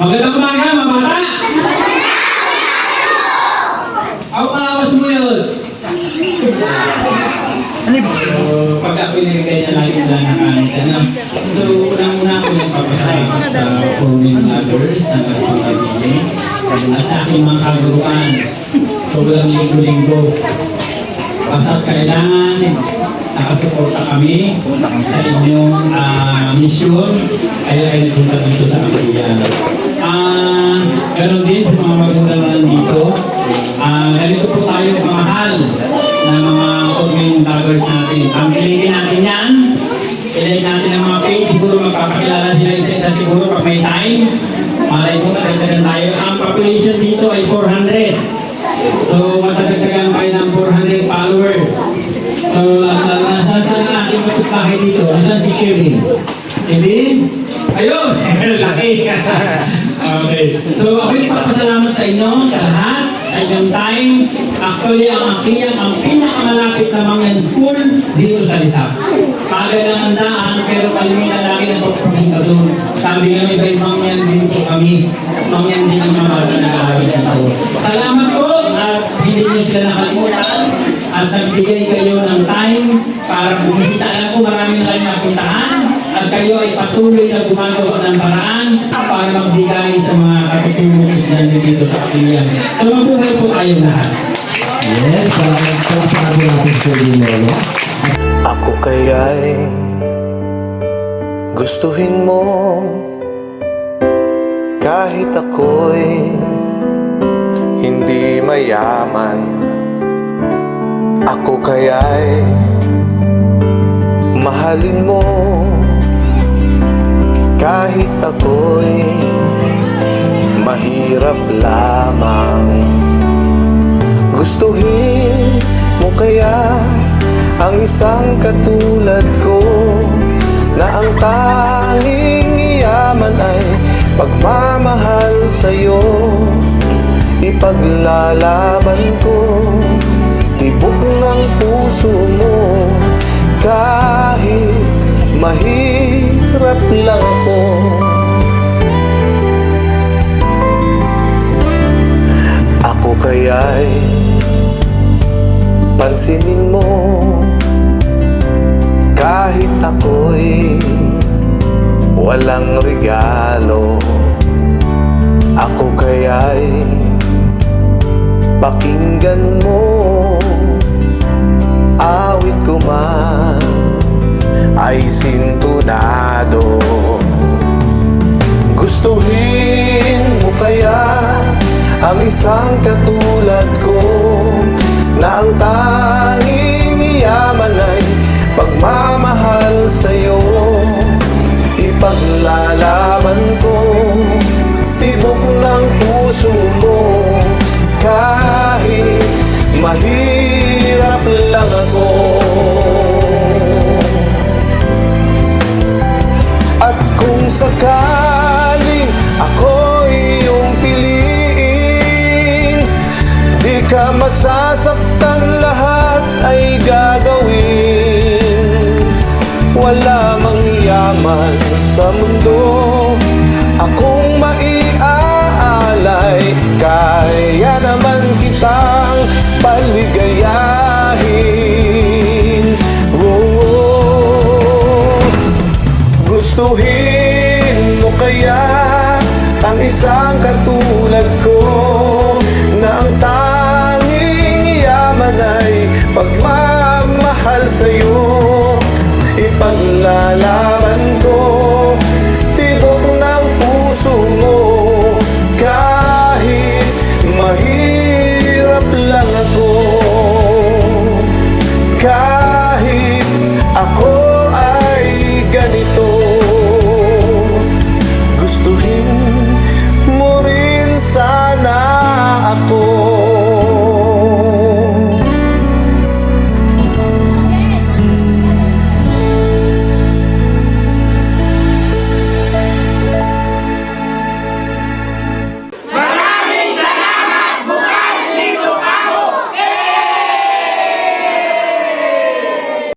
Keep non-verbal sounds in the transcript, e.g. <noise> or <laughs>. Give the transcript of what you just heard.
Magandang umaga, mga bata! Ako kalawas mo yun. So, pagka pinigay niya lagi sila ng kanin. Ano? So, unang-una ako nagpapasaya sa foreign vloggers na nagpapabili at aking mga kaguruan. So, walang linggo-linggo. Basta kailangan nakasuporta kami sa inyong ah, misyon kaya ay nagpunta dito sa Apuyan. Ah, ganon din sa mga magulang na nandito. Ah, ganito po tayo kamahal na mga community vloggers natin. Ang piliin natin yan, piliin natin ang mga page, siguro magpapakilala sila isa-isa siguro pag may time. Malay mo, tatagdagan tayo. Ang population dito ay 400. So, matadagdagan tayo ng 400 followers. So, uh, nasaan sa aking kapitbahay dito? Nasaan si Kevin? Kevin? Ayun! <laughs> Laki! Okay. So, ako yung papasalamat sa inyo, sa lahat, sa inyong time. Actually, ang aking ang pinakamalapit na Mangyan School dito sa Lisap. Kagaya ng handaan, pero kalimitan lagi na pagpupunta doon. Sabi nga iba ibang Mangyan din po kami. Mangyan din ang mga bata nag-aaral dito. Salamat po at hindi niyo sila nakalimutan at nagbigay kayo ng time para bumisita. Alam ko marami na kayong napuntahan kayo ay patuloy na gumagawa ng paraan para magbigay sa mga katutulong sila dito sa kapilyan. So mabuhay po tayo lahat. Yes, parang palapago natin sa Lolo. Ako kaya'y gustuhin mo kahit ako'y hindi mayaman. Ako kaya'y mahalin mo kahit ako'y mahirap lamang. Gustuhin mo kaya ang isang katulad ko na ang tanging yaman ay pagmamahal sa'yo Ipaglalaban ko tibok ng puso mo kahit mahirap lang ako. Ako kaya'y pansinin mo. Kahit ako'y walang regalo Ako kaya'y pakinggan mo. Awit ko man ay sintunado Gustuhin mo kaya ang isang katulad ko na ang tanging yaman ay pagmamahal sa'yo? Ipaglalaban ko tibok ng puso mo. Kahit mahirap lang ako ka masasaktan lahat ay gagawin. Wala mang yaman sa mundo Akong maiaalay. Kaya naman kitang paligayahin. Oh, Gustuhin mo kaya ang isang katulad ipaglalaban